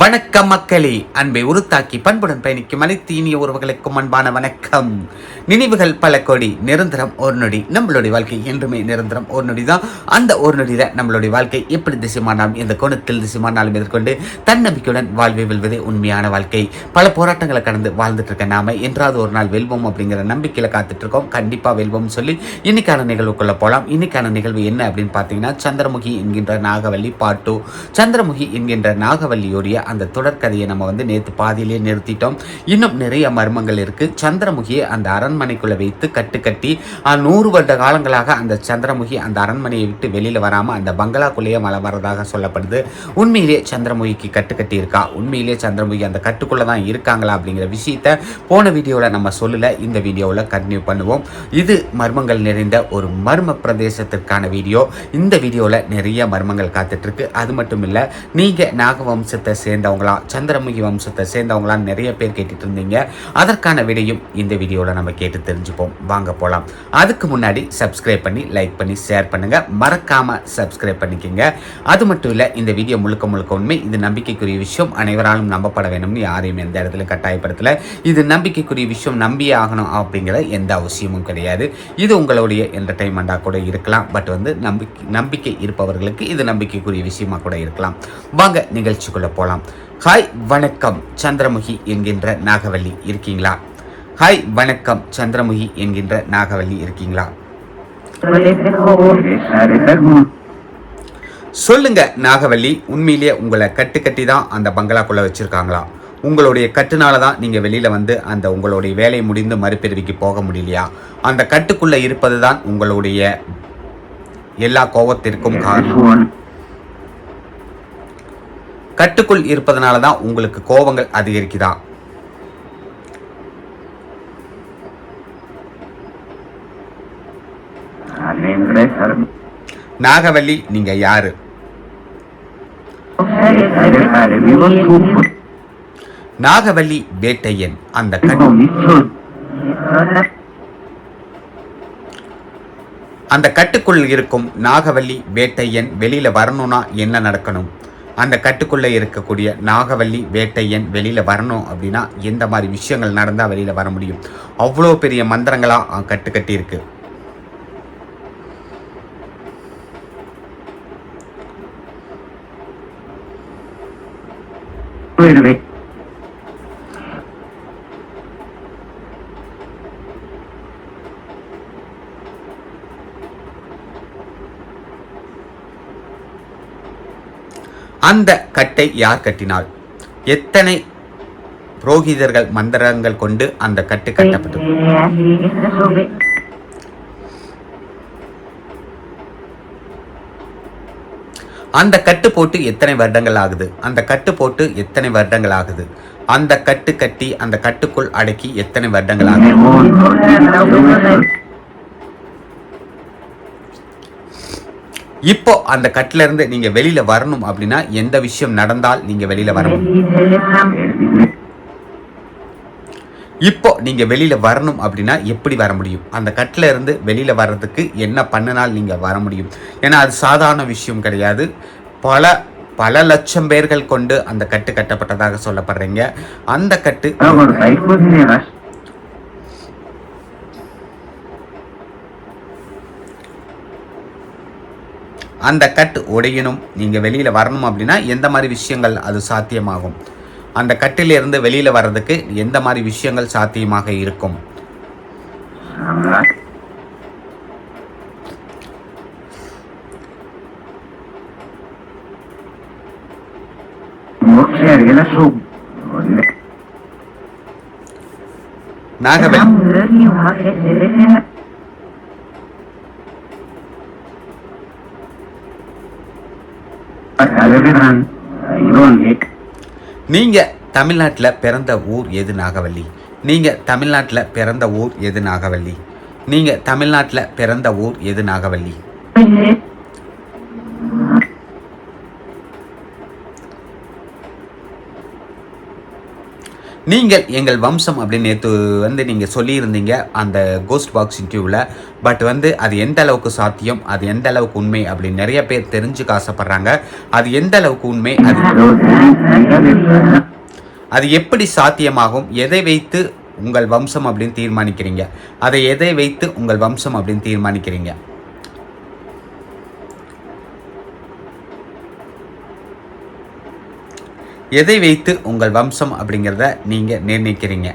வணக்கம் மக்களே. அன்பை உருத்தாக்கி பண்புடன் பயணிக்கும் அனைத்து இனிய உறவுகளுக்கும் அன்பான வணக்கம். நினைவுகள் பல கோடி நிரந்தரம் ஒரு நொடி. நம்மளுடைய வாழ்க்கை என்றுமே நிரந்தரம் ஒரு நொடி தான் அந்த ஒரு நொடியில நம்மளுடைய வாழ்க்கை எப்படி திசைமானாலும் எந்த கோணத்தில் திசைமானாலும் எதிர்கொண்டு தன்னம்பிக்கையுடன் வாழ்வை வெல்வதே உண்மையான வாழ்க்கை. பல போராட்டங்களை கடந்து வாழ்ந்துட்டு இருக்க நாம என்றாவது ஒரு நாள் வெல்வோம் அப்படிங்கிற நம்பிக்கையில காத்துட்டு இருக்கோம் கண்டிப்பா வெல்வோம் சொல்லி இன்னைக்கான நிகழ்வுக்குள்ள போலாம். இன்னைக்கான நிகழ்வு என்ன அப்படின்னு பார்த்தீங்கன்னா சந்திரமுகி என்கின்ற நாகவல்லி பாட்டு. சந்திரமுகி என்கின்ற நாகவல்லியோடைய அந்த தொடர்கதையை நம்ம வந்து நேற்று பாதியிலே நிறுத்திட்டோம். இன்னும் நிறைய மர்மங்கள் இருக்கு. சந்திரமுகியை அந்த அரண்மனைக்குள்ளே வைத்து கட்டு கட்டி நூறு வருட காலங்களாக அந்த சந்திரமுகி அந்த அரண்மனையை விட்டு வெளியில் வராமல் அந்த பங்களாக்குள்ளேயே மழை வரதாக சொல்லப்படுது. உண்மையிலேயே சந்திரமுகிக்கு கட்டு கட்டியிருக்கா? உண்மையிலே உண்மையிலேயே சந்திரமுகி அந்த கட்டுக்குள்ளே தான் இருக்காங்களா அப்படிங்கிற விஷயத்த போன வீடியோவில் நம்ம சொல்லல. இந்த வீடியோவில் கண்டினியூ பண்ணுவோம். இது மர்மங்கள் நிறைந்த ஒரு மர்ம பிரதேசத்திற்கான வீடியோ. இந்த வீடியோவில் நிறைய மர்மங்கள் காத்துட்ருக்கு அது மட்டும் இல்லை நீங்கள் நாக வம்சத்தை சேர்ந்தவங்களா சந்திரமுகி வம்சத்தை சேர்ந்தவங்களான்னு நிறைய பேர் கேட்டுட்டு இருந்தீங்க அதற்கான விடையும் இந்த வீடியோவில் நம்ம கேட்டு தெரிஞ்சுப்போம். வாங்க போகலாம் அதுக்கு முன்னாடி சப்ஸ்கிரைப் பண்ணி லைக் பண்ணி ஷேர் பண்ணுங்க. மறக்காம சப்ஸ்கிரைப் பண்ணிக்கோங்க. அது மட்டும் இல்லை இந்த வீடியோ முழுக்க முழுக்க உண்மை இது நம்பிக்கைக்குரிய விஷயம். அனைவராலும் நம்பப்பட வேணும்னு யாரையும் எந்த இடத்துல கட்டாயப்படுத்தல. இது நம்பிக்கைக்குரிய விஷயம் நம்பியே ஆகணும் அப்படிங்கிற எந்த அவசியமும் கிடையாது. இது உங்களுடைய என்டர்டைன்மெண்ட்டாக கூட இருக்கலாம். பட் வந்து நம்பிக்கை நம்பிக்கை இருப்பவர்களுக்கு இது நம்பிக்கைக்குரிய விஷயமா கூட இருக்கலாம். வாங்க நிகழ்ச்சிக்குள்ள போகலாம் ஹாய் வணக்கம். சந்திரமுகி என்கின்ற நாகவல்லி இருக்கீங்களா? ஹாய் வணக்கம். சந்திரமுகி என்கின்ற நாகவல்லி இருக்கீங்களா? சொல்லுங்க நாகவல்லி. உண்மையிலேயே உங்களை கட்டு கட்டி தான் அந்த பங்களாக்குள்ள வச்சிருக்காங்களா? உங்களுடைய கட்டுனால தான் நீங்க வெளியில வந்து அந்த உங்களுடைய வேலை முடிந்து மறுபிறவிக்கு போக முடியலையா? அந்த கட்டுக்குள்ள இருப்பது தான் உங்களுடைய எல்லா கோபத்திற்கும் காரணம். கட்டுக்குள் இருப்பதனால தான் உங்களுக்கு கோபங்கள் அதிகரிக்குதா? நாகவல்லி நீங்க யாரு? நாகவல்லி வேட்டையன் அந்த அந்த கட்டுக்குள் இருக்கும் நாகவல்லி வேட்டையன் வெளியில வரணும்னா என்ன நடக்கணும்? அந்த கட்டுக்குள்ள இருக்கக்கூடிய நாகவல்லி வேட்டையன் வெளியில வரணும் அப்படின்னா எந்த மாதிரி விஷயங்கள் நடந்தா வெளியில வர முடியும்? அவ்வளோ பெரிய மந்திரங்களா கட்டு கட்டி இருக்கு. அந்த கட்டை யார் கட்டினாள்? எத்தனை புரோகிதர்கள் மந்திரங்கள் கொண்டு அந்த கட்டு கட்டப்பட்டது? அந்த கட்டு போட்டு எத்தனை வருடங்கள் ஆகுது? அந்த கட்டு போட்டு எத்தனை வருடங்கள் ஆகுது? அந்த கட்டு கட்டி அந்த கட்டுக்குள் அடக்கி எத்தனை வருடங்கள் ஆகுது? இப்போ அந்த கட்டில இருந்து நீங்க வெளியில வரணும் அப்படின்னா எந்த விஷயம் நடந்தால் நீங்க வெளியில வரணும்? இப்போ நீங்க வெளியில வரணும் அப்படின்னா எப்படி வர முடியும்? அந்த கட்டில இருந்து வெளியில வர்றதுக்கு என்ன பண்ணினால் நீங்க வர முடியும்? ஏன்னா அது சாதாரண விஷயம் கிடையாது. பல பல லட்சம் பேர்கள் கொண்டு அந்த கட்டு கட்டப்பட்டதாக சொல்லப்படுறீங்க. அந்த கட்டு அந்த கட் உடையணும் நீங்க வெளியில வரணும் அப்படின்னா எந்த மாதிரி விஷயங்கள் அது சாத்தியமாகும்? அந்த கட்டிலிருந்து வெளியில வர்றதுக்கு எந்த மாதிரி விஷயங்கள் சாத்தியமாக இருக்கும்? நாகவே நீங்க தமிழ்நாட்டில் பிறந்த ஊர் எது நாகவல்லி? நீங்க தமிழ்நாட்டில் பிறந்த ஊர் எது நாகவல்லி? நீங்க தமிழ்நாட்டில் பிறந்த ஊர் எது நாகவல்லி? நீங்கள் எங்கள் வம்சம் அப்படின்னு நேற்று வந்து நீங்கள் சொல்லியிருந்தீங்க அந்த கோஸ்ட் பாக்ஸ் இன்டர்வியூவில் பட் வந்து அது எந்த அளவுக்கு சாத்தியம்? அது எந்த அளவுக்கு உண்மை? அப்படின்னு நிறைய பேர் தெரிஞ்சுக்க ஆசைப்படுறாங்க. அது எந்த அளவுக்கு உண்மை? அது அது எப்படி சாத்தியமாகும்? எதை வைத்து உங்கள் வம்சம் அப்படின்னு தீர்மானிக்கிறீங்க? அதை எதை வைத்து உங்கள் வம்சம் அப்படின்னு தீர்மானிக்கிறீங்க? எதை வைத்து உங்கள் வம்சம் அப்படிங்கிறத நீங்க நிர்ணயிக்கிறீங்க?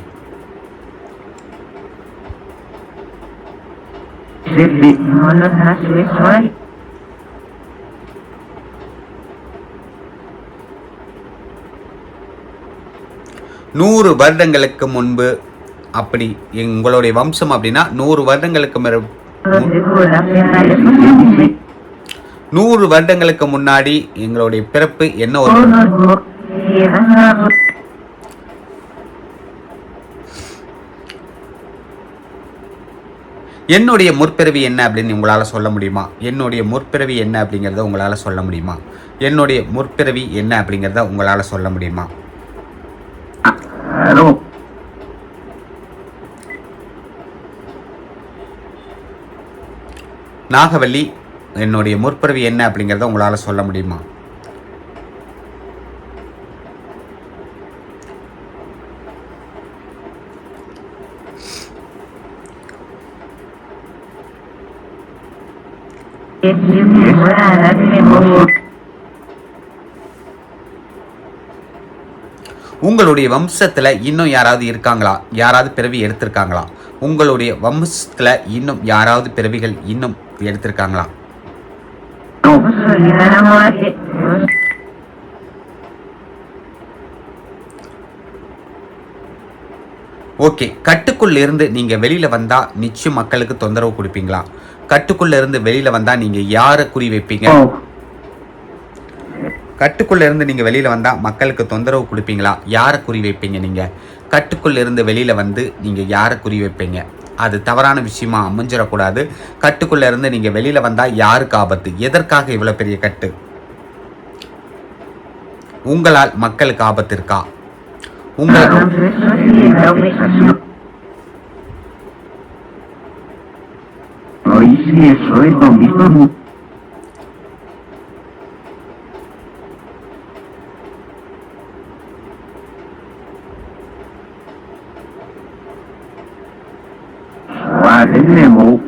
நூறு வருடங்களுக்கு முன்பு அப்படி உங்களுடைய வம்சம் அப்படின்னா நூறு வருடங்களுக்கு நூறு வருடங்களுக்கு முன்னாடி எங்களுடைய பிறப்பு என்ன ஒரு என்னுடைய முற்பிறவி என்ன அப்படின்னு உங்களால் சொல்ல முடியுமா? என்னுடைய முற்பிறவி என்ன அப்படிங்கிறத உங்களால் சொல்ல முடியுமா? என்னுடைய முற்பிறவி என்ன அப்படிங்கிறத உங்களால் சொல்ல முடியுமா? நாகவல்லி என்னுடைய முற்பிறவி என்ன அப்படிங்கிறத உங்களால் சொல்ல முடியுமா? உங்களுடைய வம்சத்தில் இன்னும் யாராவது இருக்காங்களா? யாராவது பிறவி எடுத்திருக்காங்களா? உங்களுடைய வம்சத்தில் இன்னும் யாராவது பிறவிகள் இன்னும் எடுத்திருக்காங்களா? ஓகே கட்டுக்குள்ள இருந்து நீங்க வெளியில வந்தா நிச்சயம் மக்களுக்கு தொந்தரவு கொடுப்பீங்களா? கட்டுக்குள்ள இருந்து வெளியில வந்தா நீங்க யாரை குறி வைப்பீங்க? கட்டுக்குள்ள இருந்து நீங்க வெளியில வந்தா மக்களுக்கு தொந்தரவு கொடுப்பீங்களா? யாரை குறி வைப்பீங்க நீங்க? கட்டுக்குள்ள இருந்து வெளியில வந்து நீங்க யாரை குறி வைப்பீங்க? அது தவறான விஷயமா அமைஞ்சிடக்கூடாது. கட்டுக்குள்ள இருந்து நீங்க வெளியில வந்தா யாருக்கு ஆபத்து? எதற்காக இவ்வளவு பெரிய கட்டு? உங்களால் மக்களுக்கு ஆபத்து இருக்கா? உங்கள் Así es, reconquistamos. tenemos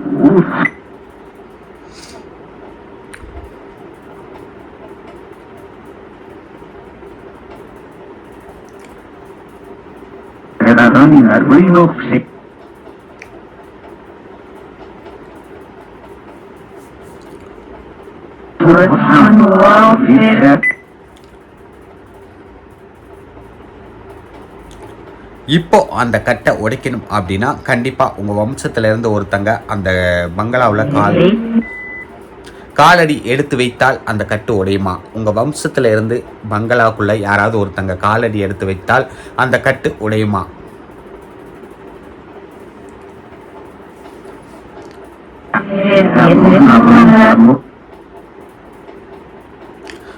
இப்போ அந்த கட்டை உடைக்கணும் அப்படின்னா கண்டிப்பா உங்க வம்சத்துல இருந்து ஒருத்தங்க அந்த பங்களாவில் கால் காலடி எடுத்து வைத்தால் அந்த கட்டு உடையுமா? உங்க வம்சத்துல இருந்து பங்களாக்குள்ள யாராவது ஒருத்தங்க காலடி எடுத்து வைத்தால் அந்த கட்டு உடையுமா?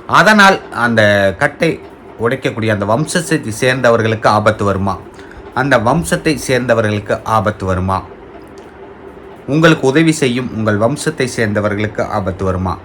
அதனால் அந்த கட்டை உடைக்கக்கூடிய அந்த வம்சத்தை சேர்ந்தவர்களுக்கு ஆபத்து வருமா? அந்த வம்சத்தை சேர்ந்தவர்களுக்கு ஆபத்து வருமா? உங்களுக்கு உதவி செய்யும் உங்கள் வம்சத்தை சேர்ந்தவர்களுக்கு ஆபத்து வருமா?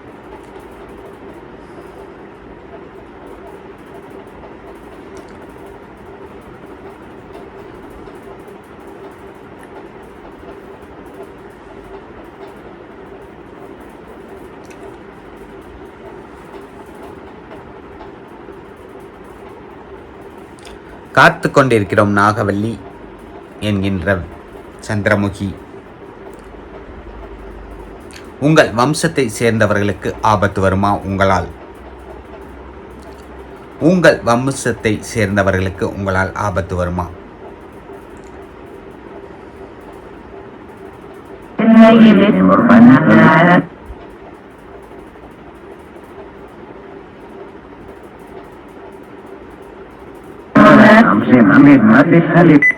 காத்து கொண்டிருக்கிறோம் நாகவல்லி என்கின்ற சந்திரமுகி. உங்கள் வம்சத்தை சேர்ந்தவர்களுக்கு ஆபத்து வருமா உங்களால்? உங்கள் வம்சத்தை சேர்ந்தவர்களுக்கு உங்களால் ஆபத்து வருமா? ஒரு Llámame, mate, sale.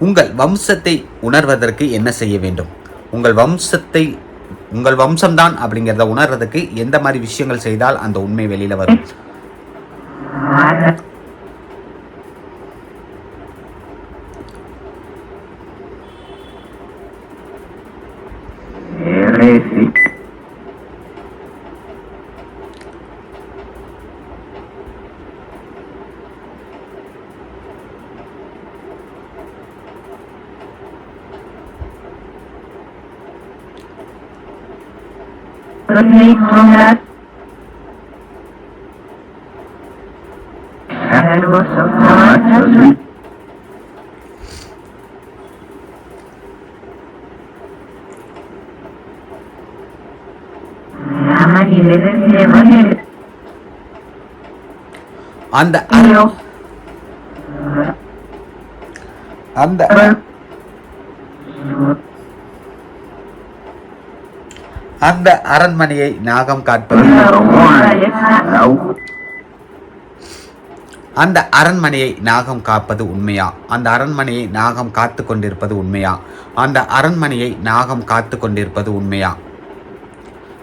உங்கள் வம்சத்தை உணர்வதற்கு என்ன செய்ய வேண்டும்? உங்கள் வம்சத்தை உங்கள் வம்சம்தான் அப்படிங்கிறத உணர்றதுக்கு எந்த மாதிரி விஷயங்கள் செய்தால் அந்த உண்மை வெளியில வரும்? Sarvasamatasvi. அந்த அர- அந்த அந்த அரண்மனையை நாகம் காட்பது. அந்த அரண்மனையை நாகம் காப்பது உண்மையா? அந்த அரண்மனையை நாகம் காத்து கொண்டிருப்பது உண்மையா? அந்த அரண்மனையை நாகம் காத்து கொண்டிருப்பது உண்மையா?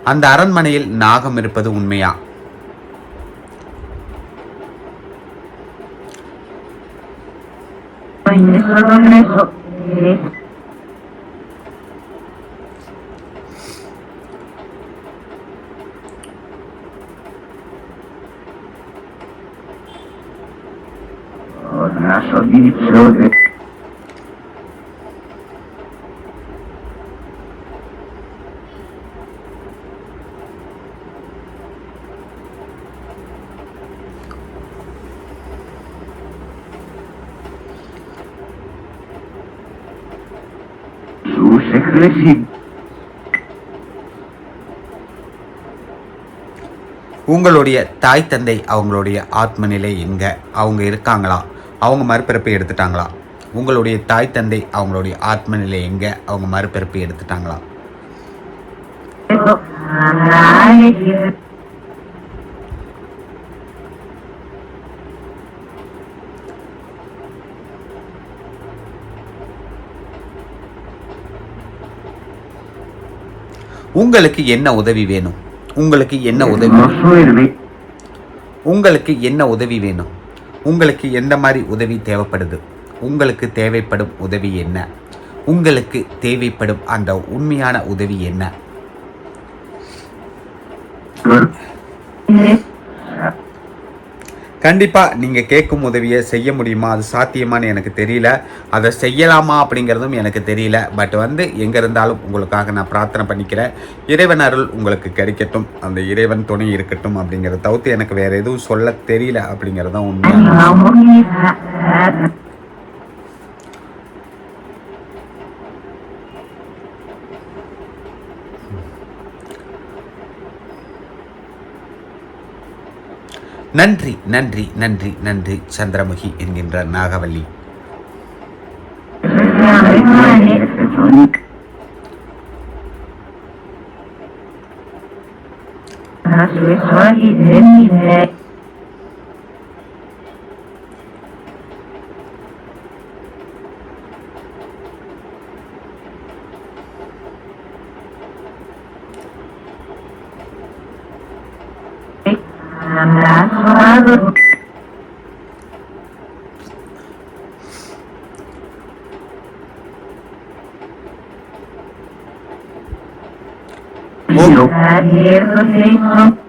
அந்த அரண்மனையில் நாகம் இருப்பது உண்மையா? உங்களுடைய தாய் தந்தை அவங்களுடைய ஆத்ம நிலை எங்க? அவங்க இருக்காங்களா? அவங்க மறுபிறப்பை எடுத்துட்டாங்களா உங்களுடைய தாய் தந்தை அவங்களுடைய ஆத்ம நிலை எங்க? அவங்க மறுபிறப்பை எடுத்துட்டாங்களா உங்களுக்கு என்ன உதவி வேணும்? உங்களுக்கு என்ன உதவி உங்களுக்கு என்ன உதவி வேணும்? உங்களுக்கு எந்த மாதிரி உதவி தேவைப்படுது? உங்களுக்கு தேவைப்படும் உதவி என்ன? உங்களுக்கு தேவைப்படும் அந்த உண்மையான உதவி என்ன? கண்டிப்பாக நீங்கள் கேட்கும் உதவியை செய்ய முடியுமா? அது சாத்தியமானு எனக்கு தெரியல. அதை செய்யலாமா அப்படிங்கிறதும் எனக்கு தெரியல. பட் வந்து எங்கே இருந்தாலும் உங்களுக்காக நான் பிரார்த்தனை பண்ணிக்கிறேன். இறைவன் அருள் உங்களுக்கு கிடைக்கட்டும். அந்த இறைவன் துணை இருக்கட்டும் அப்படிங்கிறத தவிர்த்து எனக்கு வேறு எதுவும் சொல்ல தெரியல அப்படிங்கிறது தான் உண்மை நன்றி நன்றி நன்றி நன்றி சந்திரமுகி என்கின்ற Nagavalli. And that's what I That the thing,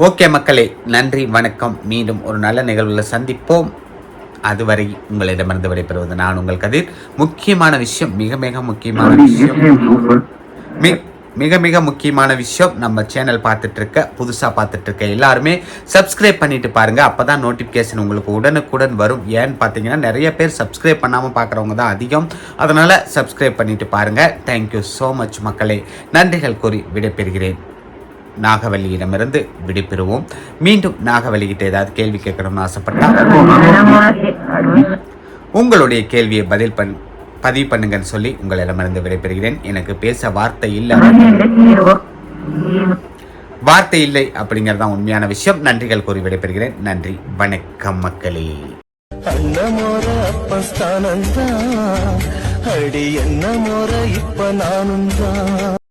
okay மக்களே நன்றி வணக்கம். மீண்டும் ஒரு நல்ல நிகழ்வில் சந்திப்போம். அதுவரை உங்களிடமிருந்து விடைபெறுவது நான் உங்கள் கதிர். முக்கியமான விஷயம் மிக மிக முக்கியமான விஷயம். மிக மிக முக்கியமான விஷயம் நம்ம சேனல் பார்த்துட்டு இருக்க புதுசாக பார்த்துட்டு இருக்க எல்லாருமே சப்ஸ்கிரைப் பண்ணிட்டு பாருங்க. அப்பதான் நோட்டிஃபிகேஷன் உங்களுக்கு உடனுக்குடன் வரும். ஏன்னு பார்த்தீங்கன்னா நிறைய பேர் சப்ஸ்கிரைப் பண்ணாமல் பார்க்குறவங்க தான் அதிகம். அதனால சப்ஸ்கிரைப் பண்ணிட்டு பாருங்க. தேங்க்யூ ஸோ மச் மக்களே. நன்றிகள் கூறி விடைபெறுகிறேன். நாகவல்லியிடமிருந்து விடுபெறுவோம். மீண்டும் நாகவல்லிக்கிட்ட ஏதாவது கேள்வி கேட்கணும்னு ஆசைப்பட்டா? உங்களுடைய கேள்வியை பதில் பண் பதிவு பண்ணுங்கன்னு சொல்லி உங்களிடமிருந்து விடைபெறுகிறேன். எனக்கு பேச வார்த்தை இல்லை. வார்த்தை இல்லை அப்படிங்கறத உண்மையான விஷயம். நன்றிகள் கூறி விடைபெறுகிறேன். நன்றி. வணக்கம் மக்களே. அடி என்ன முறை இப்ப நானும் தான்